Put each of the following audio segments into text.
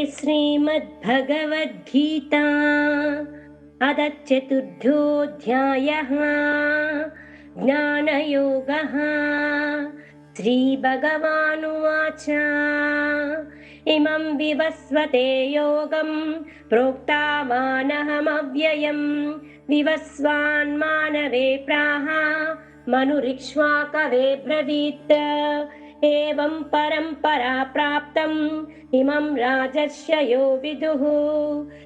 इति श्रीमद्भगवद्गीता अदचतुर्थोऽध्यायः ज्ञानयोगः श्रीभगवानुवाच इमं विवस्वते योगं प्रोक्तावानहमव्ययम् विवस्वान्मानवे प्राह मनुरिक्ष्वाकवे ब्रवीत् एवं परम्परा प्राप्तम् इमं राजर्षयो विदुः।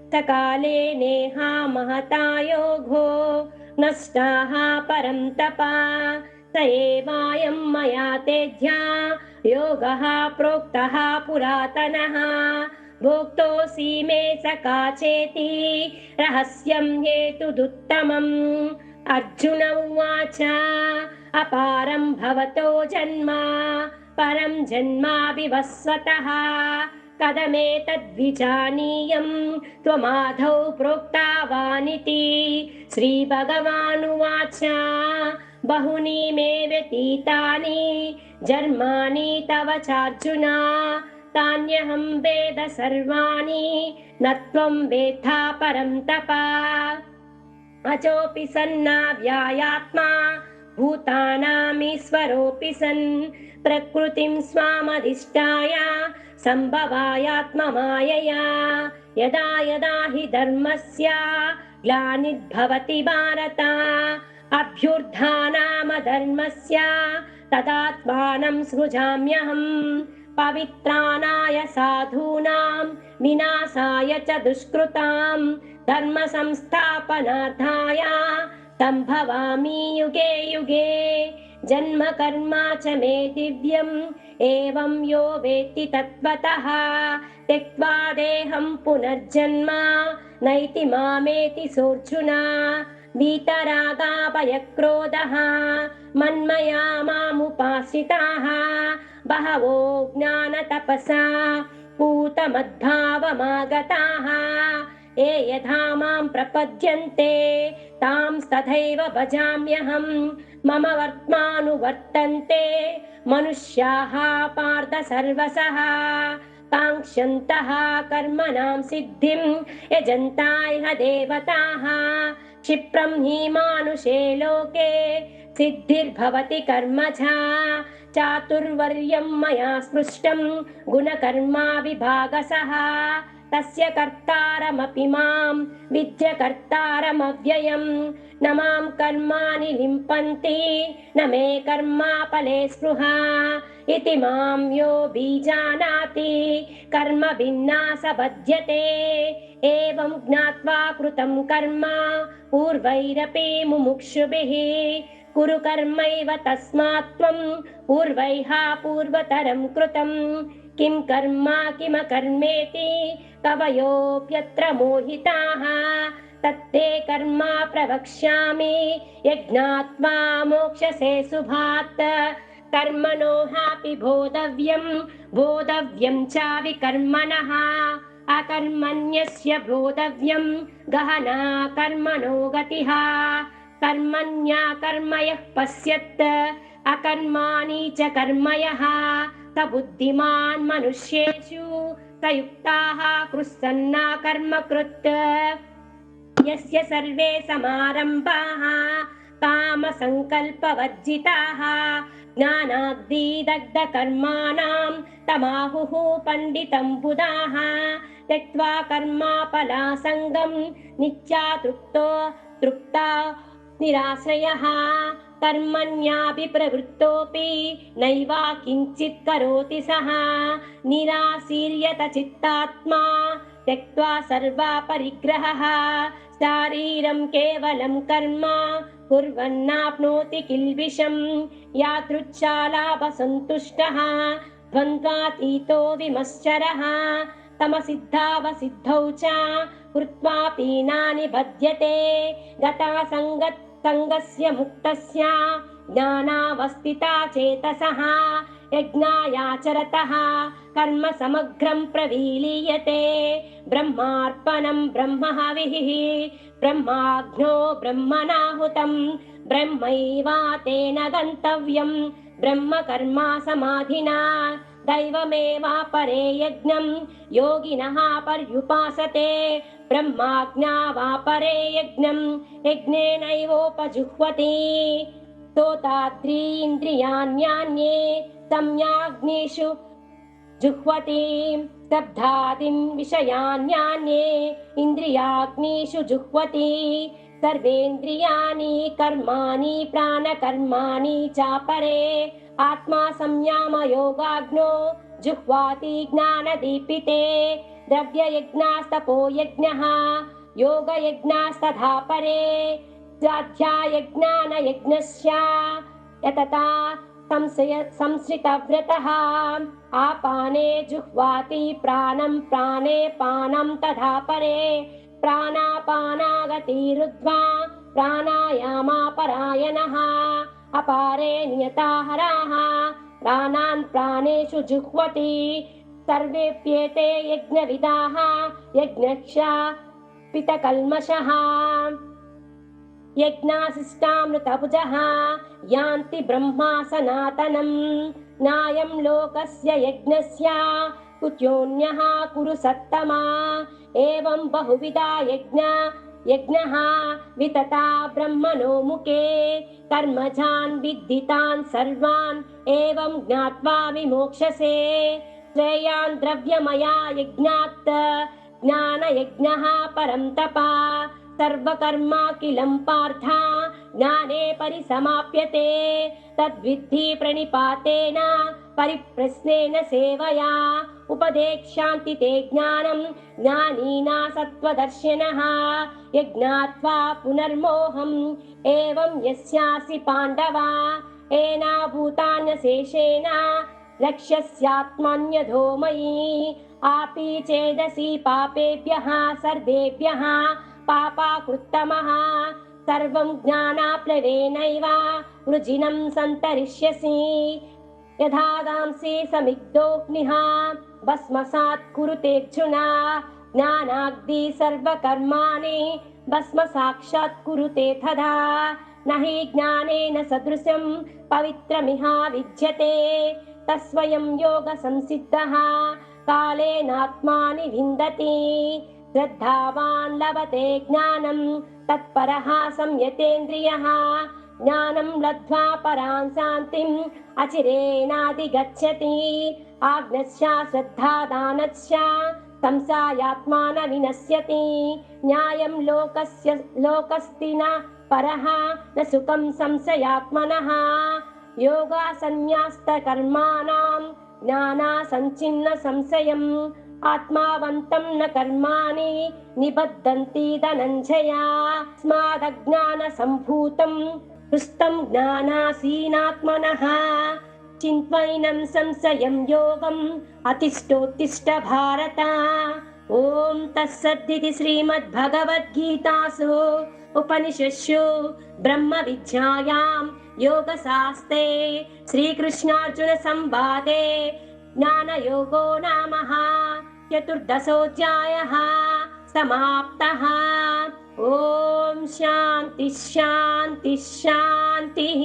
सकाले नेहा महता योगो। नष्टाः परं तपा। स एवायं मया तेज्या। योगः प्रोक्तः पुरातनः। भोक्तोऽसि मे सका चेति। रहस्यं हेतुदुत्तमम्। अर्जुन उवाच अपारं भवतो जन्म परं जन्माभिवस्वतः कथमेतद्विजानीयं त्वमाधौ प्रोक्तावानिति श्रीभगवानुवाच। बहूनि मे व्यतीतानि जन्मानि तव चार्जुन। तान्यहं वेद सर्वाणि न त्वं वेत्था परं तपा। अचोऽपि सन्नाव्यायात्मा भूतानामीश्वरोऽपि सन्। प्रकृतिं स्वामधिष्ठाय सम्भवायात्ममायया यदा यदा हि धर्मस्य ग्लानिर्भवति भारत। अभ्युर्धानामधर्मस्य तदात्मानं सृजाम्यहम् पवित्राणाय साधूनां विनाशाय च दुष्कृतां। धर्मसंस्थापनार्थाय सम्भवामि युगे युगे। जन्म कर्मा च मे दिव्यम्। एवं यो वेत्ति तत्त्वतः। त्यक्त्वा देहं पुनर्जन्म। नैति मामेति सोऽर्जुना। वीतरागाभयक्रोधः। मन्मया मामुपासिताः बहवो ज्ञानतपसा। पूतमद्भावमागताः। ये यथा मां प्रपद्यन्ते भजाम्यहम्। मम वर्त्मानुवर्तन्ते। मनुष्याः पार्थ सर्वसः काङ्क्षन्तः कर्मणां सिद्धिं। यजन्ता देवताः। क्षिप्रं हि मानुषे लोके। सिद्धिर्भवति कर्मजा चातुर्वर्यं मया स्पृष्टं। गुणकर्माविभागसः तस्य कर्तारमपि मां विद्य कर्तारमव्ययम्। न मां कर्माणि लिम्पन्ति न मे कर्माफले स्पृहा। इति मां यो बीजानाति कर्म भिन्नास बध्यते एवं ज्ञात्वा कृतं कर्म पूर्वैरपि मुमुक्षुभिः। कुरु कर्मैव तस्मात् त्वं पूर्वैः पूर्वतरं कृतम् किं कर्म किमकर्मेति कवयोऽप्यत्र मोहिताः तत्ते कर्म प्रवक्ष्यामि। यज्ञात्वा मोक्षसे शुभात् कर्मणोहापि बोधव्यं बोधव्यं चाविकर्मणः अकर्मण्यस्य बोधव्यं गहना कर्मणो गतिः। कर्मण्या कर्म यः पश्यत्। अकर्माणि च कर्मयः स बुद्धिमान् मनुष्येषु यस्य सर्वे समारम्भाः कामसङ्कल्पवर्जिताः ज्ञानाग्दिदग्धकर्माणां तमाहुः पण्डितं बुधाः। त्यक्त्वा कर्माफलासङ्गं नित्या तृप्तो तृप्ता निराश्रयः कर्मण्यापि प्रवृत्तोऽपि नैवा किञ्चित् करोति सः। निराशीर्यत चित्तात्मा त्यक्त्वा सर्वापरिग्रहः। शारीरं केवलं कर्म कुर्वन्नाप्नोति किल्बिषम्। यादृच्छालाभसन्तुष्टः द्वन्द्वातीतो विमश्चरः तमसिद्धावसिद्धौ च कृत्वा पीनानि बध्यते गता सङ्गत् सङ्गस्य मुक्तस्य ज्ञानावस्थिता चेतसः यज्ञायाचरतः कर्म समग्रं प्रविलीयते ब्रह्मार्पणं ब्रह्म हविः ब्रह्माग्नो ब्रह्मणाहुतं ब्रह्मैवा तेन गन्तव्यं ब्रह्म कर्मा समाधिना दैवमेवापरे यज्ञं योगिनः पर्युपासते ब्रह्माज्ञा वा परे यज्ञं यज्ञेनैवोपजुह्वति। स्तोताद्रीन्द्रियाण्यान्ये संज्ञाग्निषु जुह्वति। विषयान्यान्ये इन्द्रियाग्निषु जुह्वति। सर्वेन्द्रियाणि कर्माणि प्राणकर्माणि चापरे। आत्मा संयामयोगाग्नो जुह्वाति ज्ञानदीपिते द्रव्ययज्ञास्तपो यज्ञः योगयज्ञास्तथा परे स्वाध्यायज्ञानयज्ञस्य यतता संशय संश्रितव्रतः आपाने जुह्वाति प्राणं प्राणे पानं तथा परे प्राणापानागतिरुद्ध्वा प्राणायामापरायणः अपारे नियताहराः प्राणान् प्राणेषु जुह्वति सर्वेप्येते यज्ञविदाः यज्ञक्षा पितकल्मषः। यज्ञासिष्टामृतभुजः यान्ति ब्रह्मा सनातनम् नायं लोकस्य यज्ञस्य कुत्योऽन्यः कुरु सत्तमा। एवं बहुविधा यज्ञ यज्ञः वितता ब्रह्मणो मुखे। कर्मजान् विद्धितान् सर्वान् एवं ज्ञात्वा विमोक्षसे श्रेयान् द्रव्यमया यज्ञात्। ज्ञानयज्ञः परं तपा। सर्वकर्माखिलं पार्थ। ज्ञाने परिसमाप्यते। तद्विद्धि प्रणिपातेन परिप्रश्नेन सेवया। उपदेक्ष्यान्ति ते ज्ञानं। ज्ञानीना सत्त्वदर्शिनः। यज्ञात्वा पुनर्मोहम्। एवं यस्यासि पाण्डवा। एनाभूतान्यशेषेण लक्ष्यस्यात्मन्यधो मयि आपि चेदसि पापेभ्यः सर्वेभ्यः पापाकृत्तमः। सर्वं ज्ञानाप्लवेनैव वृजिनं सन्तरिष्यसि। यथादांसि समिग्धोऽग्निः भस्मसात् कुरुतेऽर्जुन ज्ञानाग्नि सर्वकर्माणि भस्म साक्षात् कुरुते तथा न हि ज्ञानेन सदृशं पवित्रमिह विद्यते तस्वयं योगसंसिद्धः। कालेनात्मानि विन्दति। श्रद्धावान् लभते ज्ञानं। तत्परः संयतेन्द्रियः। ज्ञानं लब्ध्वा परां शान्तिम् अचिरेणाधिगच्छति। आज्ञश्च श्रद्धादानश्च संसायात्मा न विनश्यति न्यायं लोकस्य लोकस्ति न परः न सुखं संशयात्मनः योगासन्न्यास्तकर्माणां ज्ञानासञ्चिन्न संशयम् आत्मावन्तं न कर्माणि निबद्धन्ति धनञ्जया स्मादज्ञानसम्भूतं हृस्तं ज्ञानासीनात्मनः चिन्त्वैनं संशयं योगम् अतिष्ठोत्तिष्ठ भारत ॐ तत्सद्दिति श्रीमद्भगवद्गीतासु उपनिषत्सु ब्रह्मविद्यायां योगशास्त्रे श्रीकृष्णार्जुनसंवादे ज्ञानयोगो नामः चतुर्दशोऽध्यायः समाप्तः। ॐ शान्तिः शान्तिः शान्तिः